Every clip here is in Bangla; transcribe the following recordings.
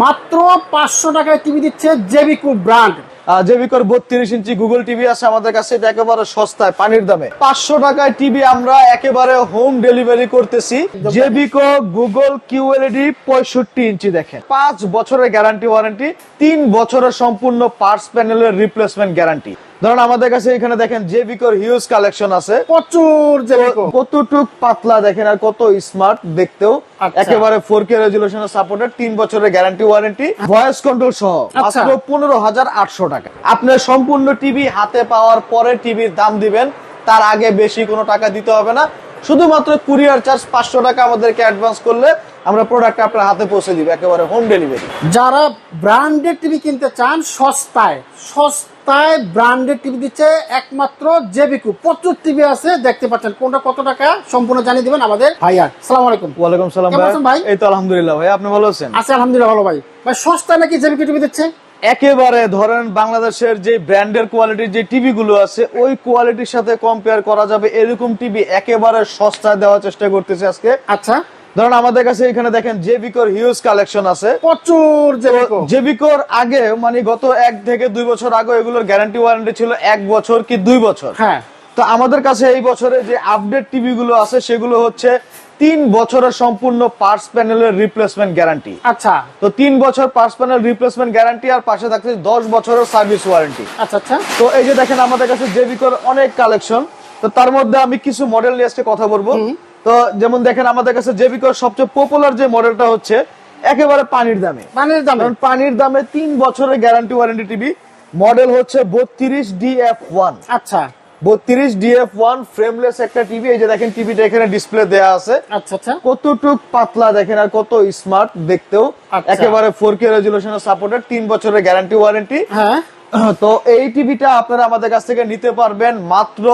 মাত্র পাঁচশো টাকায় টিভি দিচ্ছে জেবিকু ব্র্যান্ড। জেবিকর বত্রিশ ইঞ্চি গুগল টিভি আছে আমাদের কাছে এটা একেবারে সস্তায় পানির দামে। পাঁচশো টাকায় টিভি আমরা একেবারে হোম ডেলিভারি করতেছি। জেবিকো গুগল কিউএলইডি পঁয়ষট্টি ইঞ্চি দেখেন। পাঁচ বছরের গ্যারান্টি ওয়ারেন্টি তিন বছরের সম্পূর্ণ পার্টস প্যানেলের রিপ্লেসমেন্ট গ্যারান্টি ধরুন আমাদের কাছে এখানে দেখেন জেবিকোর হিউজ কালেকশন আছে। প্রচুর কতটুক পাতলা দেখেন আর কত স্মার্ট দেখতেও। আচ্ছা। একেবারে ফোর কে রেজুলেশনের সাপোর্টেড তিন বছরের গ্যারান্টি ওয়ারেন্টি ভয়েস কন্ট্রোল সহ। আচ্ছা। মাত্র পনেরো হাজার আটশো টাকা। আপনার সম্পূর্ণ টিভি হাতে পাওয়ার পরে টিভির দাম দিবেন। তার আগে বেশি কোনো টাকা দিতে হবে না। শুধুমাত্র কুরিয়ার চার্জ পাঁচশো টাকা আমাদেরকে অ্যাডভান্স করলে আমরা প্রোডাক্ট আপনার হাতে পৌঁছে দিব একেবারে হোম ডেলিভারি যারা ব্র্যান্ডেড টিভি কিনতে চান সস্তায় সস্তায় ব্র্যান্ডেড টিভি দিচ্ছে একমাত্র জেবিকু প্রচুর টিভি আছে দেখতে পাচ্ছেন কোনটা কত টাকা সম্পূর্ণ জানিয়ে দিবেন আমাদের ভাইয়া। সালাম আলাইকুম। ওয়ালাইকুম সালাম ভাই? এই তো আলহামদুলিল্লাহ ভাই আপনি ভালো আছেন? আছে আলহামদুলিল্লাহ ভালো ভাই। ভাই সস্তায় নাকি জেবিকু টিভি দিচ্ছে? একেবারে ধরেন বাংলাদেশের যে ব্র্যান্ডের কোয়ালিটির যে টিভি গুলো আছে ওই কোয়ালিটির সাথে কম্পেয়ার করা যাবে। এরকম টিভি একেবারে সস্তায় দেওয়ার চেষ্টা করতেছে আজকে। আচ্ছা। ধরেন আমাদের কাছে এখানে দেখেন জেবিকোর হিউজ কালেকশন আছে। প্রচুর জেবিকো জেবিকোর আগে মানে গত এক থেকে দুই বছর আগে এগুলোর গ্যারান্টি ওয়ারেন্টি ছিল এক বছর কি দুই বছর? হ্যাঁ। তো আমাদের কাছে এই বছরে যে আপডেট টিভি গুলো আছে সেগুলো হচ্ছে তিন বছরের সম্পূর্ণ পার্টস প্যানেলের রিপ্লেসমেন্ট গ্যারান্টি আচ্ছা। তো তিন বছর পার্স প্যানেল রিপ্লেসমেন্ট গ্যারান্টি আর পাশে থাকছে দশ বছরের সার্ভিস ওয়ারেন্টি আচ্ছা আচ্ছা। তো এই যে দেখেন আমাদের কাছে জেবিকোর অনেক কালেকশন তো তার মধ্যে আমি কিছু মডেল নিয়ে আজকে কথা বলব। তো যেমন দেখেন আমাদের কাছে জেবিকোর সবচেয়ে পপুলার যে মডেলটা হচ্ছে একেবারে পানির দামে। পানির দামে। পানির দামে তিন বছরের গ্যারান্টি ওয়ারেন্টি টিভি মডেল হচ্ছে বত্রিশ ডি এফ ওয়ান আচ্ছা। বত্রিশ ডিএফ ওয়ান ফ্রেমলেস একটা টিভি এই যে দেখেন টিভিটা এখানে ডিসপ্লে দেয়া আছে। আচ্ছা আচ্ছা। কতটুক পাতলা দেখেন আর কত স্মার্ট দেখতেও। আচ্ছা। একেবারে ফোর কে রেজুলেশন সাপোর্টেড তিন বছরের গ্যারান্টি ওয়ারেন্টি হ্যাঁ। তো এই টিভিটা আপনারা আমাদের কাছ থেকে নিতে পারবেন মাত্র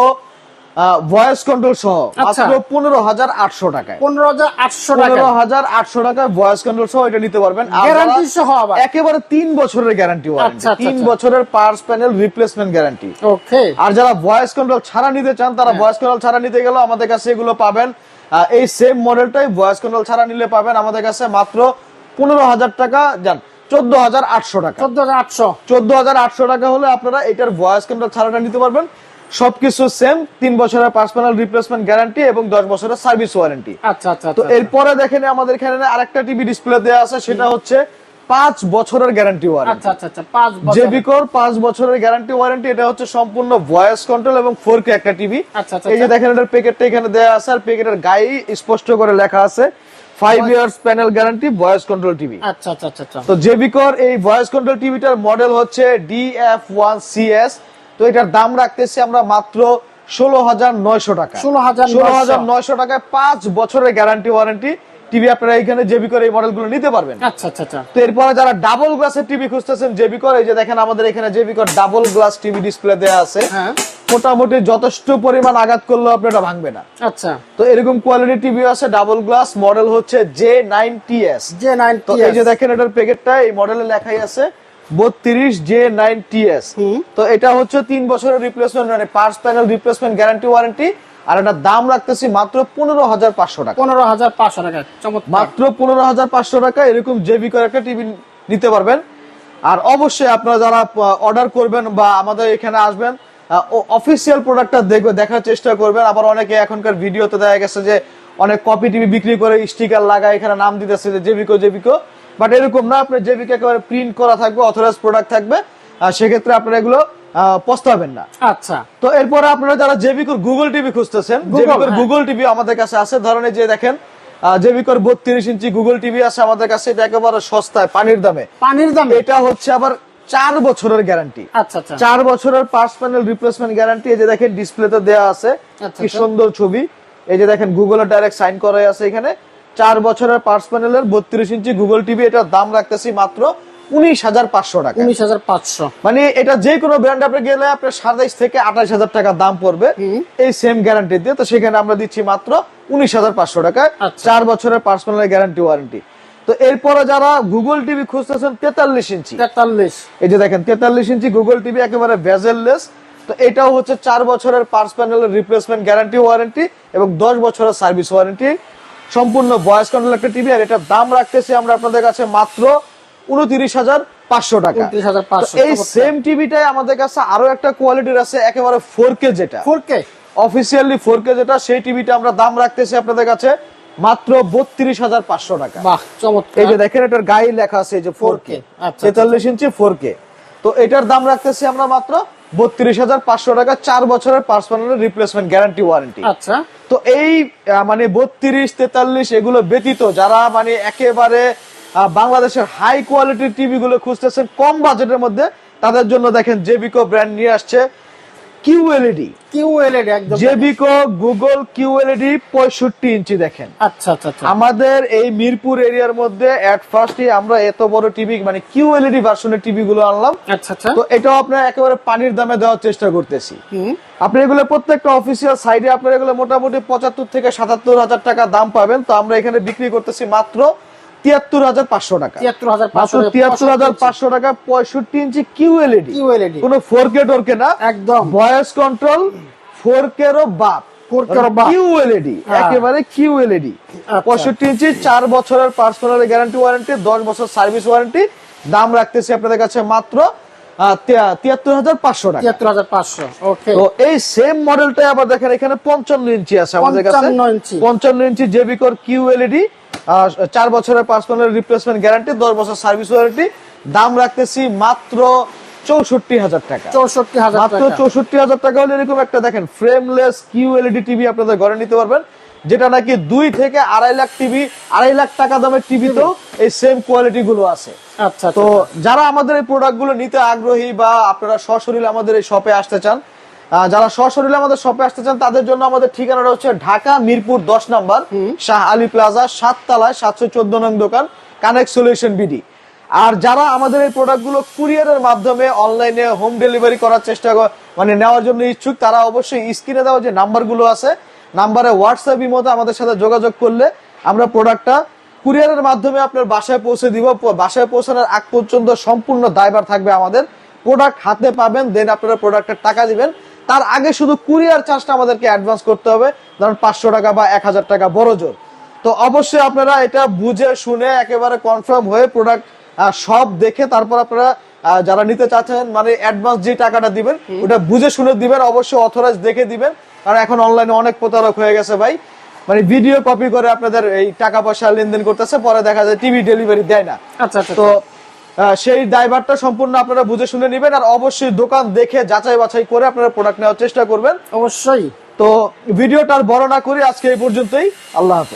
ভয়েস কন্ট্রোল সহ। আচ্ছা। মাত্র পনেরো হাজার আটশো টাকায়। পনেরো হাজার আটশো পনেরো হাজার আটশো টাকায় ভয়েস কন্ট্রোল সহ এটা নিতে পারবেন। যারা সহ আবার। একেবারে তিন বছরের গ্যারান্টি আচ্ছা, আচ্ছা, তিন। বছরের parts panel replacement guarantee okay আর যারা ভয়েস কন্ট্রোল ছাড়া নিতে চান তারা হ্যাঁ। ভয়েস কন্ট্রোল ছাড়া নিতে গেলেও আমাদের কাছে এগুলো পাবেন। এই সেম মডেলটাই ভয়েস কন্ট্রোল ছাড়া নিলে পাবেন আমাদের কাছে মাত্র পনেরো হাজার টাকা। যান চোদ্দ হাজার আটশো টাকা। চোদ্দ হাজার আটশো। চোদ্দ হাজার আটশো টাকা হলে আপনারা এটার ভয়েস কন্ট্রোল ছাড়াটা নিতে পারবেন। সবকিছু সেম তিন বছরের পার্সোনাল রিপ্লেসমেন্ট গ্যারান্টি এবং দশ বছরের সার্ভিস ওয়ারেন্টি আচ্ছা আচ্ছা তো আচ্ছা। এরপরে দেখেন আমাদের এখানে আরেকটা টিভি ডিসপ্লে দেওয়া আছে সেটা হচ্ছে পাঁচ বছরের গ্যারান্টি ওয়ারেন্টি আচ্ছা আচ্ছা আচ্ছা পাঁচ জেবিকোর পাঁচ বছরের গ্যারান্টি ওয়ারেন্টি এটা হচ্ছে সম্পূর্ণ ভয়েস কন্ট্রোল এবং ফোর কে একটা টিভি আচ্ছা, আচ্ছা, এই যে দেখেন এটার প্যাকেটটা এখানে দেওয়া আছে আর প্যাকেটের গায়ে স্পষ্ট করে লেখা আছে five years panel guarantee voice control TV আচ্ছা আচ্ছা আচ্ছা আচ্ছা। তো জেবিকোর এই ভয়েস কন্ট্রোল টিভিটার মডেল হচ্ছে ডিএফ ওয়ান সিএস তো এটার দাম রাখতেছি আমরা মাত্র ষোলো হাজার নয়শো টাকা। 16,900 ষোলো হাজার নয়শো টাকায় পাঁচ বছরের গ্যারান্টি ওয়ারেন্টি টিভি আপনারা এখানে জেবিকোর এই মডেলগুলো নিতে পারবেন। আচ্ছা আচ্ছা আচ্ছা। তো এরপরে যারা ডাবল গ্লাসের টিভি খুঁজতেছেন জেবিকর এই যে দেখেন আমাদের এখানে জেবিকর ডাবল গ্লাস টিভি ডিসপ্লে দেওয়া আছে। হ্যাঁ। মোটামুটি যথেষ্ট পরিমাণ আঘাত করলেও আপনি এটা ভাঙবে না। আচ্ছা। তো এরকম কোয়ালিটি টিভি আছে ডাবল গ্লাস মডেল হচ্ছে J nine TS J nine এই যে দেখেন এটার প্যাকেটটা এই মডেলে লেখাই আছে বত্রিশ জে নাইন টিএস। তো এটা হচ্ছে তিন বছরের রিপ্লেসমেন্ট মানে parts panel replacement guarantee warranty আর এটার দাম রাখতেছি মাত্র পনেরো হাজার পাঁচশো টাকা। পনেরো হাজার পাঁচশো টাকা মাত্র পনেরো হাজার পাঁচশো টাকা এরকম জেবি করে একটা টিভি নিতে পারবেন। আর অবশ্যই আপনারা যারা অর্ডার করবেন বা আমাদের এখানে আসবেন অফিসিয়াল প্রোডাক্টটা দেখবে দেখার চেষ্টা করবেন। আবার অনেকে এখনকার ভিডিওতে দেখা গেছে যে অনেক কপি টিভি বিক্রি করে স্টিকার লাগায় এখানে নাম দিতেছে যে জেবিকো জেবিকো বাট এরকম না আপনার জেবিকো একেবারে প্রিন্ট করা থাকবে অথরাইজ প্রোডাক্ট থাকবে আর সেক্ষেত্রে আপনারা এগুলো পস্তাবেন না। আচ্ছা। তো এরপরে আপনারা যারা জেবিকোর গুগল টিভি খুঁজতেছেন জেবিকোর। গুগল টিভি আমাদের কাছে আছে। ধরনের যে দেখেন জেবিকোর বত্রিশ ইঞ্চি গুগল টিভি আছে আমাদের কাছে এটা একেবারে সস্তায় পানির দামে। পানির দামে? এটা হচ্ছে আবার চার বছরের গ্যারান্টি আচ্ছা আচ্ছা। চার বছরের পার্স প্যানেল রিপ্লেসমেন্ট গ্যারান্টি এই যে দেখেন ডিসপ্লেতে দেওয়া আছে। আচ্ছা, কি। সুন্দর ছবি। এই যে দেখেন গুগলের ডাইরেক্ট সাইন করা আছে এখানে। চার বছরের পার্স প্যানেলের বত্রিশ ইঞ্চি গুগল টিভি এটার দাম রাখতেছি মাত্র উনিশ হাজার পাঁচশো টাকা। উনিশ হাজার পাঁচশো। মানে এটা যে কোনো ব্র্যান্ড আপনি গেলে আপনার সাতাইশ থেকে আঠাশ হাজার টাকা দাম পড়বে। এই সেম গ্যারান্টি দিয়ে তো সেখানে আমরা দিচ্ছি মাত্র উনিশ হাজার পাঁচশো টাকায় আচ্ছা। চার বছরের পার্সোনাল গ্যারান্টি ওয়ারেন্টি তো এরপরে যারা গুগল টিভি খুঁজতেছেন তেতাল্লিশ ইঞ্চি। তেতাল্লিশ। এই যে দেখেন তেতাল্লিশ ইঞ্চি গুগল টিভি একেবারে ভেজেললেস তো এটাও হচ্ছে চার বছরের পার্স প্যানেলের রিপ্লেসমেন্ট গ্যারান্টি ওয়ারেন্টি এবং দশ বছরের সার্ভিস ওয়ারেন্টি সম্পূর্ণ ভয়েস কন্ট্রোল একটা টিভি আর এটার দাম রাখতেছি আমরা আপনাদের কাছে মাত্র উনত্রিশ হাজার পাঁচশো টাকা। এই সেম টিভিটাই আমাদের কাছে আরও একটা কোয়ালিটির আছে একেবারে ফোর কে যেটা। Four K officially four K যেটা সেই টিভিটা আমরা দাম রাখতেছি আপনাদের কাছে মাত্র বত্রিশ হাজার পাঁচশো টাকা। এই যে দেখেন এটার গায়ে লেখা আছে যে ফোর কে 4K, আচ্ছা, তেতাল্লিশ ইঞ্চি ফোর কে তো এটার দাম রাখতেছি আমরা মাত্র বত্রিশ হাজার পাঁচশো টাকা চার বছরের পার্সোনাল রিপ্লেসমেন্ট গ্যারান্টি ওয়ারেন্টি আচ্ছা। তো এই মানে বত্রিশ তেতাল্লিশ এগুলো ব্যতীত যারা মানে একেবারে বাংলাদেশের হাই কোয়ালিটির টিভি গুলো খুঁজতেছেন কম বাজেটের মধ্যে তাদের জন্য দেখেন জেবিকো ব্র্যান্ড নিয়ে আসছে। কিউএলইডি কিউ এলইডি একদম। জেবিকো গুগল কিউএলইডি পঁয়ষট্টি ইঞ্চি দেখেন। আচ্ছা আচ্ছা আচ্ছা। আমাদের এই মিরপুর এরিয়ার মধ্যে এট ফার্স্টই আমরা এত বড় টিভি মানে কিউএলইডি ভার্সনের টিভি গুলো আনলাম। আচ্ছা আচ্ছা। তো এটাও আপনার একেবারে পানির দামে দেওয়ার চেষ্টা করতেছি। আপনি এগুলো প্রত্যেকটা অফিসিয়াল সাইডে আপনার এগুলো মোটামুটি পঁচাত্তর থেকে সাতাত্তর হাজার টাকা দাম পাবেন। তো আমরা এখানে বিক্রি করতেছি মাত্র তিয়াত্তর হাজার পাঁচশো টাকা। তিয়াত্তর হাজার পাঁচশো টাকা পঁয়ষট্টি ইঞ্চি কিউএলইডি কিউ এলইডি কোনো ফোর কে টোরকে না। একদম। ভয়েস কন্ট্রোল ফোর কে রো বাপ। 4K রও বাপ। কিউএলইডি হ্যাঁ। একেবারে কিউএলইডি আচ্ছা। পঁয়ষট্টি ইঞ্চি চার বছরের পার্সোনাল গ্যারান্টি ওয়ারেন্টি দশ বছর সার্ভিস ওয়ারেন্টি দাম রাখতেছি আপনাদের কাছে মাত্র তিয়াত্তর হাজার পাঁচশো টাকা। তিয়াত্তর হাজার পাঁচশো তো এই সেম আবার দেখেন এখানে পঞ্চান্ন ইঞ্চি আছে আমাদের কাছে। 55 ইঞ্চি। পঞ্চান্ন ইঞ্চি জেবিকর কিউ এলইডি চার বছরের পার্সোনাল রিপ্লেসমেন্ট গ্যারান্টি দশ বছর সার্ভিস ওয়ারেন্টি দাম রাখতেছি মাত্র চৌষট্টি হাজার টাকা। চৌষট্টি হাজার মাত্র টাকা। চৌষট্টি হাজার টাকা হলে এরকম একটা দেখেন ফ্রেমলেস কিউ এলইডি টিভি আপনাদের ঘরে নিতে পারবেন যেটা নাকি দুই থেকে আড়াই লাখ টিভি আড়াই লাখ টাকা দামের টিভিতেও এই সেম কোয়ালিটি গুলো আছে। আচ্ছা তো তো যারা আমাদের এই প্রোডাক্টগুলো নিতে আগ্রহী বা আপনারা সশরীরে আমাদের এই শপে আসতে চান যারা সশরীরে আমাদের শপে আসতে চান তাদের জন্য আমাদের ঠিকানাটা হচ্ছে ঢাকা মিরপুর দশ নম্বর শাহ আলী প্লাজা সাততলায় সাতশো চোদ্দ নং দোকান কানেক্ট সলিউশন বিডি আর যারা আমাদের এই প্রোডাক্টগুলো কুরিয়ারের মাধ্যমে অনলাইনে হোম ডেলিভারি করার চেষ্টা মানে নেওয়ার জন্য ইচ্ছুক তারা অবশ্যই স্ক্রিনে দেওয়া যে নাম্বারগুলো আছে নাম্বারে হোয়াটসঅ্যাপ মতো আমাদের সাথে যোগাযোগ করলে আমরা প্রোডাক্টটা কুরিয়ারের মাধ্যমে আপনার বাসায় পৌঁছে দিব। বাসায় পৌঁছানোর আগ পর্যন্ত সম্পূর্ণ দায়ভার থাকবে আমাদের। প্রোডাক্ট হাতে পাবেন দেন আপনারা প্রোডাক্টের টাকা দিবেন। তার আগে শুধু কুরিয়ার চার্জটা আমাদেরকে অ্যাডভান্স করতে হবে ধরুন পাঁচশো টাকা বা এক হাজার টাকা বড় জোর। তো অবশ্যই আপনারা এটা বুঝে শুনে একেবারে কনফার্ম হয়ে প্রোডাক্ট সব দেখে তারপর আপনারা যারা নিতে চাচ্ছেন মানে অ্যাডভান্স যে টাকাটা দিবেন ওটা বুঝে শুনে দিবেন অবশ্যই অথরাইজ দেখে দিবেন। কারণ এখন অনলাইনে অনেক প্রতারক হয়ে গেছে ভাই। মানে ভিডিও কপি করে আপনাদের এই টাকা পয়সা লেনদেন করতেছে পরে দেখা যায় টিভি ডেলিভারি দেয় না। আচ্ছা আচ্ছা তো আহ, সেই ড্রাইভারটা সম্পূর্ণ আপনারা বুঝে শুনে নেবেন আর অবশ্যই দোকান দেখে যাচাই বাছাই করে আপনারা প্রোডাক্ট নেওয়ার চেষ্টা করবেন। অবশ্যই। তো ভিডিওটা আর বড় না করি আজকে এই পর্যন্তই। আল্লাহ হাফেজ।